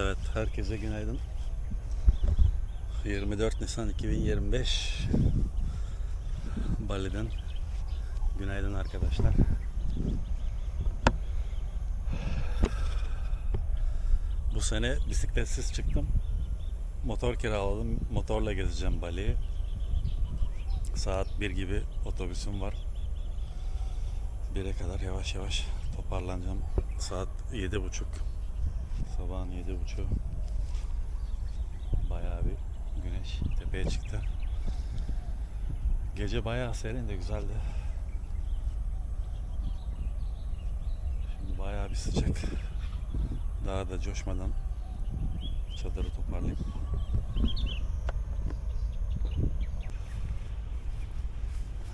Evet, herkese günaydın. 24 Nisan 2025 Bali'den günaydın arkadaşlar. Bu sene bisikletsiz çıktım. Motor kiraladım. Motorla gezeceğim Bali'yi. Saat 1 gibi otobüsüm var. 1'e kadar yavaş yavaş toparlanacağım. Saat 7.30. Sabahın 7.30. Bayağı bir güneş tepeye çıktı. Gece bayağı serin de güzeldi. Şimdi bayağı bir sıcak. Daha da coşmadan çadırı toparlayayım.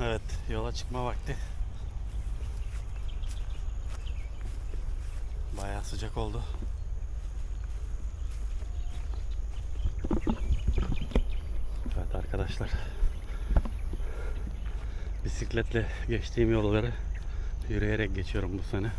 Evet, yola çıkma vakti. Bayağı sıcak oldu. Evet arkadaşlar. Bisikletle geçtiğim yolları yürüyerek geçiyorum bu sene.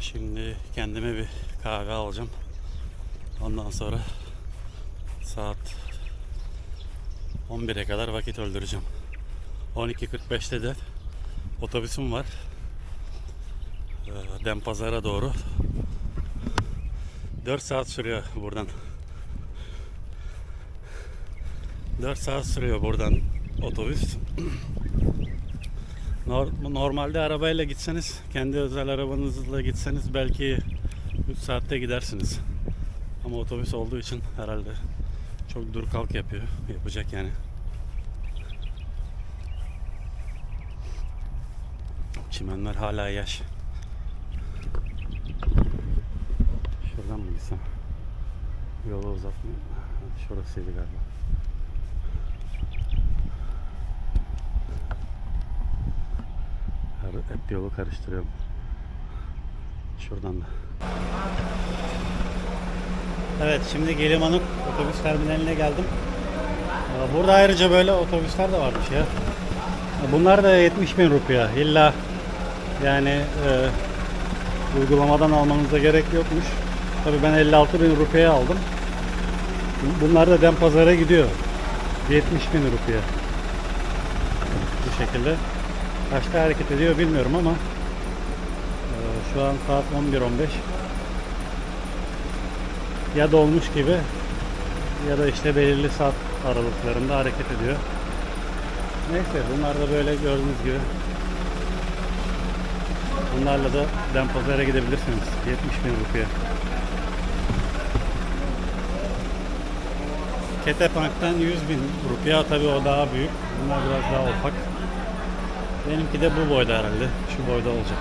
Şimdi kendime bir kahve alacağım. Ondan sonra saat 11'e kadar vakit öldüreceğim. 12.45'te de otobüsüm var. Ee, Denpazar'a doğru. 4 saat sürüyor buradan. 4 saat sürüyor buradan otobüs. Nor- Normalde arabayla gitseniz, kendi özel arabanızla gitseniz belki 3 saatte gidersiniz. Ama otobüs olduğu için herhalde çok dur kalk yapıyor. Yapacak yani. Çimenler hala yaş. Şuradan mı gitsem? Yolu uzatmayayım. Şurasıydı galiba. Hep yolu karıştırıyorum. Şuradan da. Evet şimdi Gelimanuk otobüs terminaline geldim. Ee, Burada ayrıca böyle otobüsler de varmış ya. Bunlar da 70 bin rupiye. İlla yani e, uygulamadan almanıza gerek yokmuş. Tabii ben 56 bin rupiye aldım. Bunlar da dem pazara gidiyor. 70 bin rupiye. Bu şekilde. Kaçta hareket ediyor bilmiyorum ama e, şu an saat 11.15 ya dolmuş gibi ya da işte belirli saat aralıklarında hareket ediyor. Neyse bunlar da böyle gördüğünüz gibi Bunlarla da Denpazar'a gidebilirsiniz. 70 bin rupiye. Ketepank'tan 100 bin rupiye tabi o daha büyük. Bunlar biraz daha ufak. Benimki de bu boyda herhalde. Şu boyda olacak.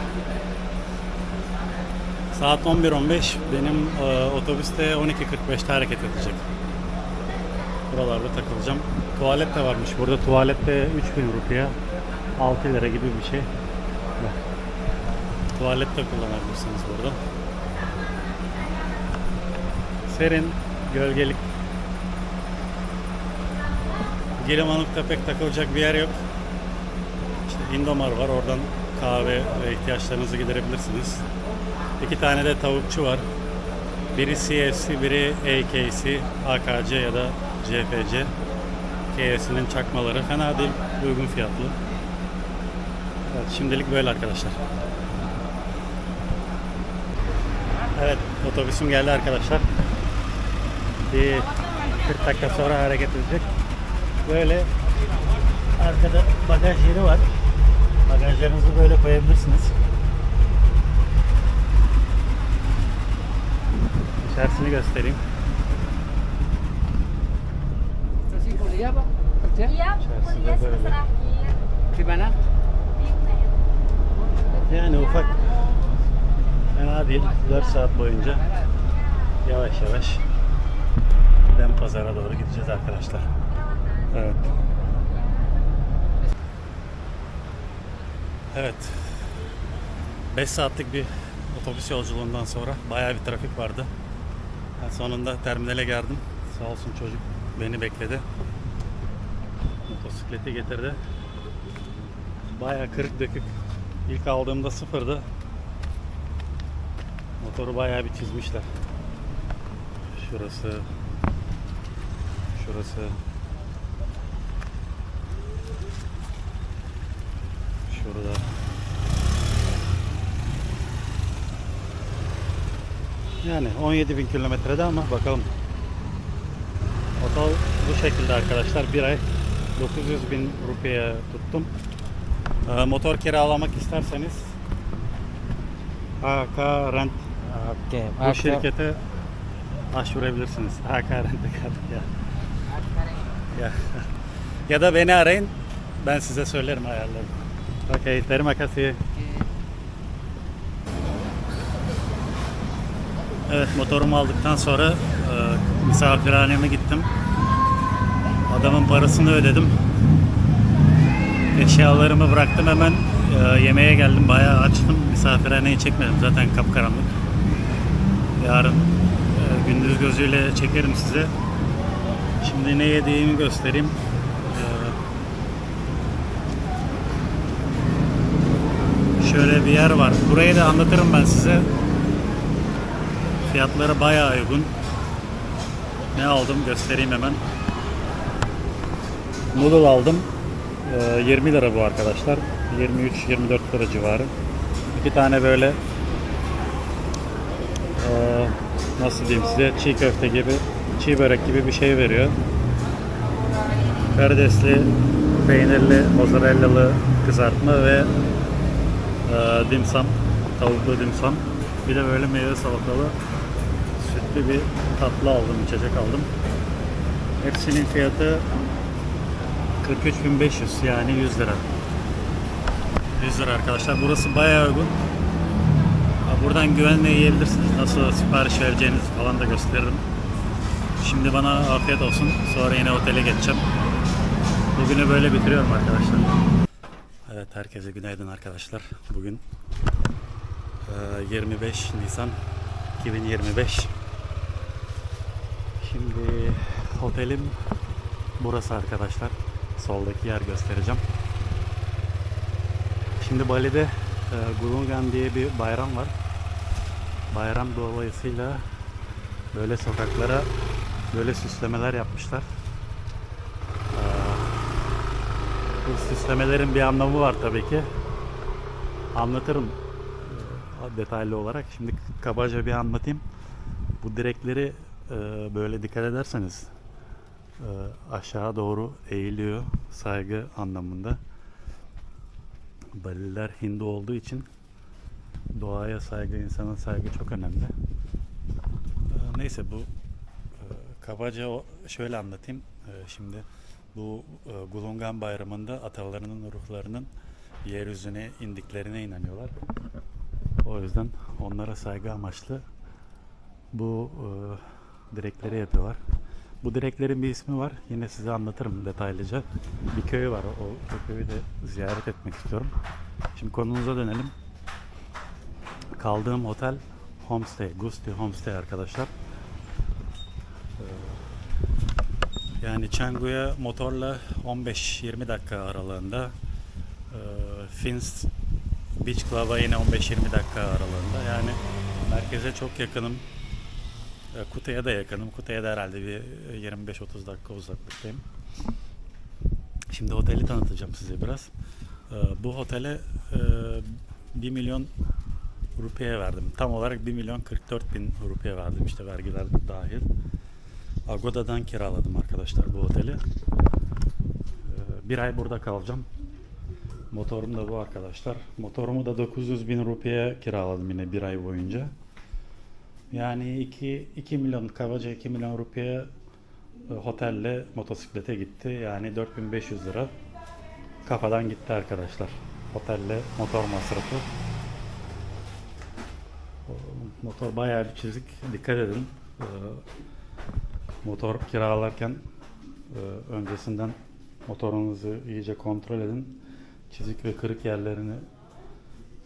Saat 11.15 benim e, otobüste 12.45'te hareket edecek. Buralarda takılacağım. Tuvalet de varmış. Burada tuvalette 3000 rupiye 6 lira gibi bir şey. Tuvalet de kullanabilirsiniz burada. Serin, gölgelik. Gilimanuk'ta pek takılacak bir yer yok. İşte Indomar var. Oradan kahve ve ihtiyaçlarınızı giderebilirsiniz. İki tane de tavukçu var. Biri CFC, biri AKC, AKC ya da CFC. KFC'nin çakmaları fena değil, uygun fiyatlı. Evet, şimdilik böyle arkadaşlar. Evet, otobüsüm geldi arkadaşlar. Bir 40 dakika sonra hareket edecek. Böyle arkada bagaj yeri var. Bagajlarınızı böyle koyabilirsiniz. İçerisini göstereyim. Di mana? Yani ufak fena değil. 4 saat boyunca yavaş yavaş Dem pazara doğru gideceğiz arkadaşlar. Evet. Evet. 5 saatlik bir otobüs yolculuğundan sonra bayağı bir trafik vardı. Ben sonunda terminale geldim. Sağ olsun çocuk beni bekledi. Motosikleti getirdi. Bayağı kırık dökük. İlk aldığımda sıfırdı. Motoru bayağı bir çizmişler. Şurası. Şurası. Şurada. Yani 17 bin kilometrede ama bakalım. Otel bu şekilde arkadaşlar. Bir ay 900 bin rupiye tuttum. Ee, motor kiralamak isterseniz AK Rent Oke, bu şirkete başvurabilirsiniz. AK Rent ya. ya. ya da beni arayın. Ben size söylerim ayarlarım. Okey, terima kasih. Evet motorumu aldıktan sonra e, misafirhaneme gittim. Adamın parasını ödedim. Eşyalarımı bıraktım hemen e, yemeğe geldim. Bayağı açtım. Misafirhaneyi çekmedim zaten kapkaranlık. Yarın e, gündüz gözüyle çekerim size. Şimdi ne yediğimi göstereyim. E, şöyle bir yer var. Burayı da anlatırım ben size. Fiyatları bayağı uygun. Ne aldım göstereyim hemen. Noodle aldım. Ee, 20 lira bu arkadaşlar. 23-24 lira civarı. İki tane böyle ee, nasıl diyeyim size çiğ köfte gibi çiğ börek gibi bir şey veriyor. Karidesli, peynirli, mozzarellalı kızartma ve ee, dimsum, tavuklu dimsum. Bir de böyle meyve salatalı sütlü bir tatlı aldım, içecek aldım. Hepsinin fiyatı 43.500 yani 100 lira. 100 lira arkadaşlar. Burası bayağı uygun. Buradan güvenle yiyebilirsiniz. Nasıl sipariş vereceğinizi falan da gösteririm. Şimdi bana afiyet olsun. Sonra yine otele geçeceğim. Bugünü böyle bitiriyorum arkadaşlar. Evet herkese günaydın arkadaşlar. Bugün e, 25 Nisan 2025. Şimdi otelim burası arkadaşlar. Soldaki yer göstereceğim. Şimdi Bali'de e, Gulungan diye bir bayram var. Bayram dolayısıyla böyle sokaklara böyle süslemeler yapmışlar. E, bu süslemelerin bir anlamı var tabii ki. Anlatırım e, detaylı olarak. Şimdi kabaca bir anlatayım. Bu direkleri e, böyle dikkat ederseniz e, aşağı doğru eğiliyor saygı anlamında. Baliler Hindu olduğu için doğaya saygı, insana saygı çok önemli. Neyse bu kabaca şöyle anlatayım. Şimdi bu e, Gulungan Bayramı'nda atalarının ruhlarının yeryüzüne indiklerine inanıyorlar. O yüzden onlara saygı amaçlı bu e, direkleri yapıyorlar. Bu direklerin bir ismi var. Yine size anlatırım detaylıca. Bir köyü var. O, o köyü de ziyaret etmek istiyorum. Şimdi konumuza dönelim. Kaldığım otel Homestay, Gusti Homestay arkadaşlar. Ee, Yani Canggu'ya motorla 15-20 dakika aralığında. Ee, Fins Beach Club'a yine 15-20 dakika aralığında. Yani merkeze çok yakınım. E, Kutay'a da yakınım. Kutay'a da herhalde bir 25-30 dakika uzaklıktayım. Şimdi oteli tanıtacağım size biraz. E, Bu otele e, 1 milyon rupiye verdim. Tam olarak 1 milyon 44 bin rupiye verdim işte vergiler dahil. Agoda'dan kiraladım arkadaşlar bu oteli. E, Bir ay burada kalacağım. Motorum da bu arkadaşlar. Motorumu da 900 bin rupiye kiraladım yine bir ay boyunca. Yani 2, 2 milyon kabaca 2 milyon rupiye e, otelle motosiklete gitti. Yani 4500 lira kafadan gitti arkadaşlar. Otelle motor masrafı. Motor bayağı bir çizik. Dikkat edin. Motor kiralarken e, öncesinden motorunuzu iyice kontrol edin. Çizik ve kırık yerlerini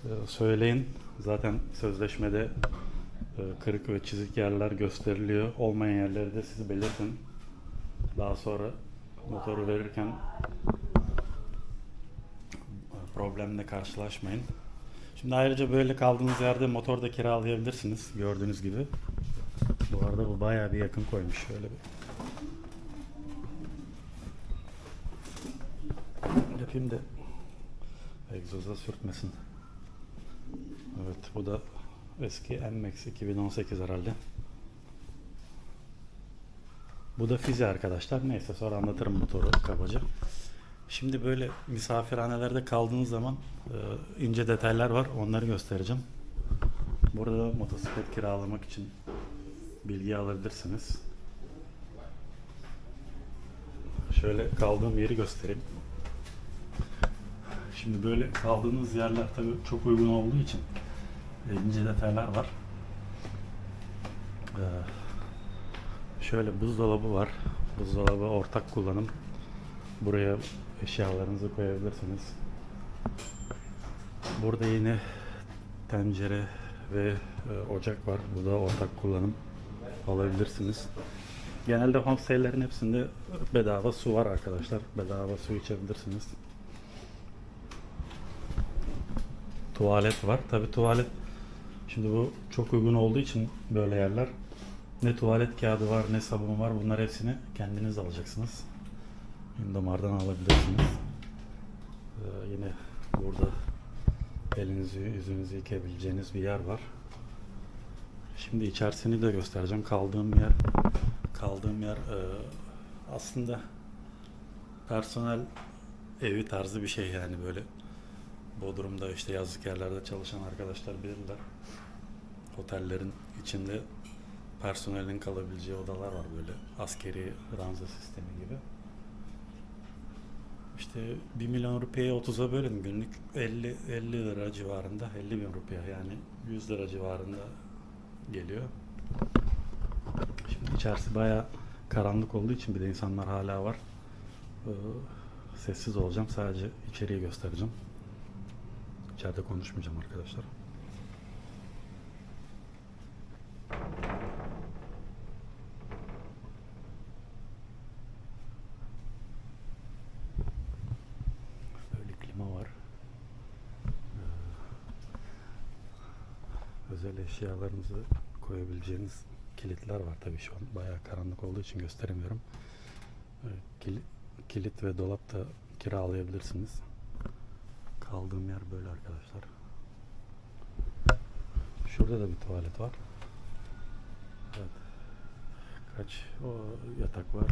e, söyleyin. Zaten sözleşmede e, kırık ve çizik yerler gösteriliyor. Olmayan yerleri de siz belirtin. Daha sonra motoru verirken problemle karşılaşmayın. Şimdi ayrıca böyle kaldığınız yerde motor da kiralayabilirsiniz gördüğünüz gibi. Bu arada bu bayağı bir yakın koymuş şöyle bir. Yapayım da egzoza sürtmesin. Evet bu da eski NMAX 2018 herhalde. Bu da Fizi arkadaşlar. Neyse sonra anlatırım motoru kabaca. Şimdi böyle misafirhanelerde kaldığınız zaman e, ince detaylar var. Onları göstereceğim. Burada da motosiklet kiralamak için bilgi alabilirsiniz. Şöyle kaldığım yeri göstereyim. Şimdi böyle kaldığınız yerler tabii çok uygun olduğu için e, ince detaylar var. Ee, şöyle buzdolabı var. Buzdolabı ortak kullanım. Buraya eşyalarınızı koyabilirsiniz. Burada yine tencere ve e, ocak var. Bu da ortak kullanım alabilirsiniz. Genelde homestay'lerin hepsinde bedava su var arkadaşlar. Bedava su içebilirsiniz. Tuvalet var. Tabi tuvalet şimdi bu çok uygun olduğu için böyle yerler ne tuvalet kağıdı var ne sabun var. Bunlar hepsini kendiniz alacaksınız. Indomar'dan alabilirsiniz. Ee, yine burada elinizi yüzünüzü yıkayabileceğiniz bir yer var. Şimdi içerisini de göstereceğim. Kaldığım yer kaldığım yer e, aslında personel evi tarzı bir şey yani böyle Bodrum'da işte yazlık yerlerde çalışan arkadaşlar bilirler. Otellerin içinde personelin kalabileceği odalar var böyle askeri ranza sistemi gibi. İşte 1 milyon rupiye 30'a bölün günlük 50 50 lira civarında 50 bin rupiye yani 100 lira civarında geliyor. Şimdi içerisi baya karanlık olduğu için bir de insanlar hala var. Ee, sessiz olacağım sadece içeriği göstereceğim. İçeride konuşmayacağım arkadaşlar. Böyle koyabileceğiniz kilitler var tabii şu an bayağı karanlık olduğu için gösteremiyorum. Ee, kili- Kilit ve dolap da kiralayabilirsiniz. Kaldığım yer böyle arkadaşlar. Şurada da bir tuvalet var. Evet. Kaç o yatak var?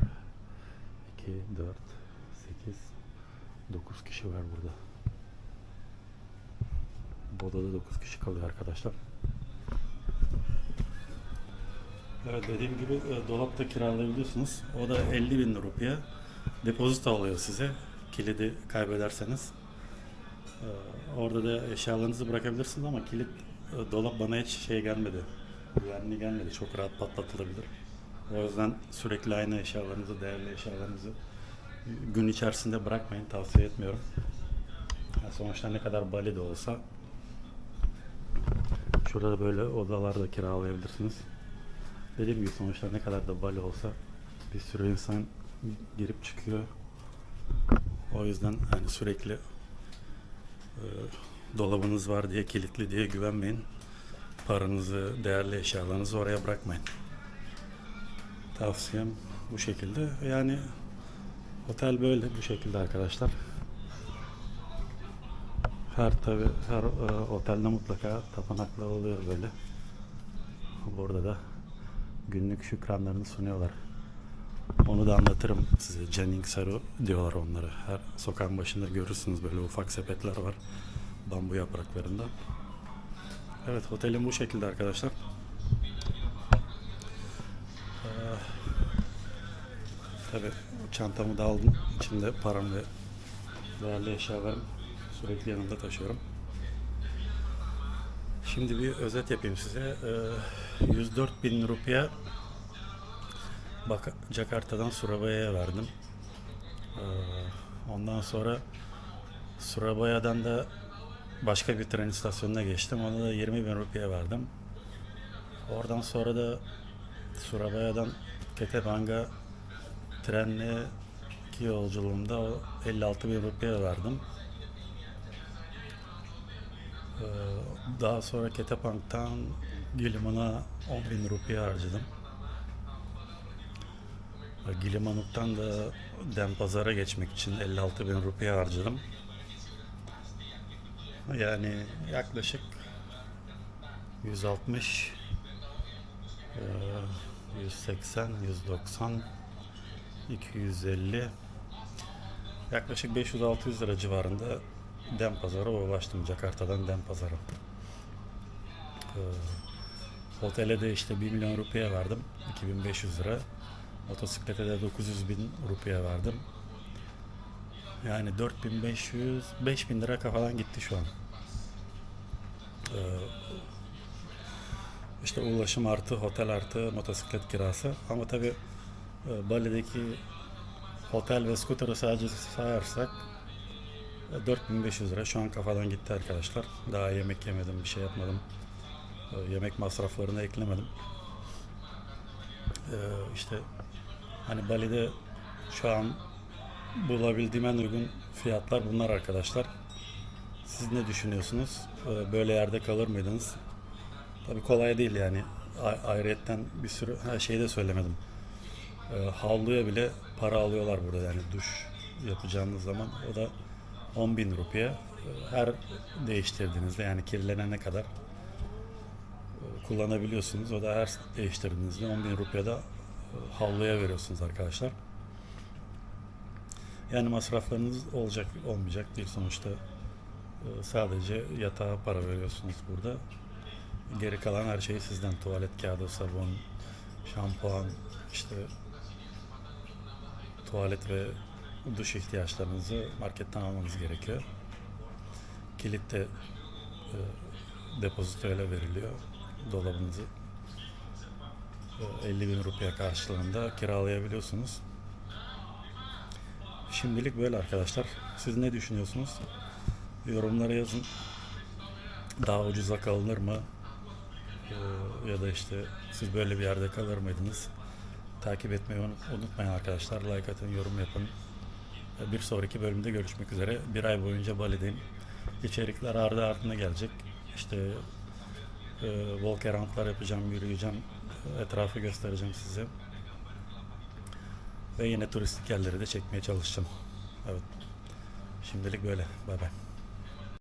2, 4, 8, 9 kişi var burada. Bu odada 9 kişi kalıyor arkadaşlar. Evet dediğim gibi e, dolapta kiralayabiliyorsunuz. O da 50 bin rupiye. Depozito oluyor size. Kilidi kaybederseniz. Ee, Orada da eşyalarınızı bırakabilirsiniz ama kilit e, dolap bana hiç şey gelmedi. Güvenli gelmedi. Çok rahat patlatılabilir. O yüzden sürekli aynı eşyalarınızı, değerli eşyalarınızı gün içerisinde bırakmayın. Tavsiye etmiyorum. Yani sonuçta ne kadar bali de olsa şurada da böyle odalarda kiralayabilirsiniz. Dediğim gibi sonuçta ne kadar da bali olsa bir sürü insan girip çıkıyor. O yüzden hani sürekli e, dolabınız var diye kilitli diye güvenmeyin. Paranızı, değerli eşyalarınızı oraya bırakmayın. Tavsiyem bu şekilde. Yani otel böyle bu şekilde arkadaşlar. Her tabi her e, otelde mutlaka tapınaklar oluyor böyle. Burada da günlük şükranlarını sunuyorlar. Onu da anlatırım size. Jennings Saru diyorlar onlara. Her sokağın başında görürsünüz böyle ufak sepetler var. Bambu yapraklarında. Evet otelim bu şekilde arkadaşlar. Ee, tabii çantamı da aldım. İçinde param ve değerli eşyalarım sürekli yanımda taşıyorum. Şimdi bir özet yapayım size. Ee, 104 bin rupiye Bak Jakarta'dan Surabaya'ya verdim. Ee, ondan sonra Surabaya'dan da başka bir tren istasyonuna geçtim. Ona da 20 bin rupiye verdim. Oradan sonra da Surabaya'dan Ketebang'a trenle ki yolculuğumda o 56 bin rupiye verdim. Daha sonra Ketapang'dan Giliman'a 10 bin rupiye harcadım. Gilimanuk'tan da Denpazar'a geçmek için 56 bin rupiye harcadım. Yani yaklaşık 160 eee, 180 190 250 yaklaşık 500-600 lira civarında Denpazar'a ulaştım Jakarta'dan Denpazar'a. Ee, otele de işte 1 milyon rupiye verdim. 2500 lira. Motosiklete de 900 bin rupiye verdim. Yani 4500 5000 lira kafadan gitti şu an. Ee, işte ulaşım artı otel artı motosiklet kirası. Ama tabi Bali'deki otel ve scooter'ı sadece sayarsak e, 4500 lira şu an kafadan gitti arkadaşlar. Daha yemek yemedim, bir şey yapmadım. E, Yemek masraflarını eklemedim. E, işte hani Bali'de şu an bulabildiğim en uygun fiyatlar bunlar arkadaşlar. Siz ne düşünüyorsunuz? E, Böyle yerde kalır mıydınız? Tabii kolay değil yani. A- Ayrıyetten bir sürü her şeyi de söylemedim. E, havluya bile para alıyorlar burada yani duş yapacağınız zaman. O da 10 bin rupiye. E, Her değiştirdiğinizde yani kirlenene kadar kullanabiliyorsunuz. O da her değiştirdiğinizde 10 bin rupiye de e, havluya veriyorsunuz arkadaşlar. Yani masraflarınız olacak olmayacak değil sonuçta. E, Sadece yatağa para veriyorsunuz burada. Geri kalan her şey sizden. Tuvalet kağıdı, sabun, şampuan, işte tuvalet ve duş ihtiyaçlarınızı marketten almanız gerekiyor. Kilit de e, depozitoyla veriliyor. Dolabınızı e, 50 bin rupiye karşılığında kiralayabiliyorsunuz. Şimdilik böyle arkadaşlar. Siz ne düşünüyorsunuz? Yorumlara yazın. Daha ucuza kalınır mı? Ee, ya da işte siz böyle bir yerde kalır mıydınız? Takip etmeyi unut- unutmayın arkadaşlar. Like atın, yorum yapın. Ee, Bir sonraki bölümde görüşmek üzere. Bir ay boyunca Bali'deyim. İçerikler ardı ardına gelecek. İşte e, walk around'lar yapacağım, yürüyeceğim. Etrafı göstereceğim size. Ve yine turistik yerleri de çekmeye çalışacağım. Evet. Şimdilik böyle. Bay bay.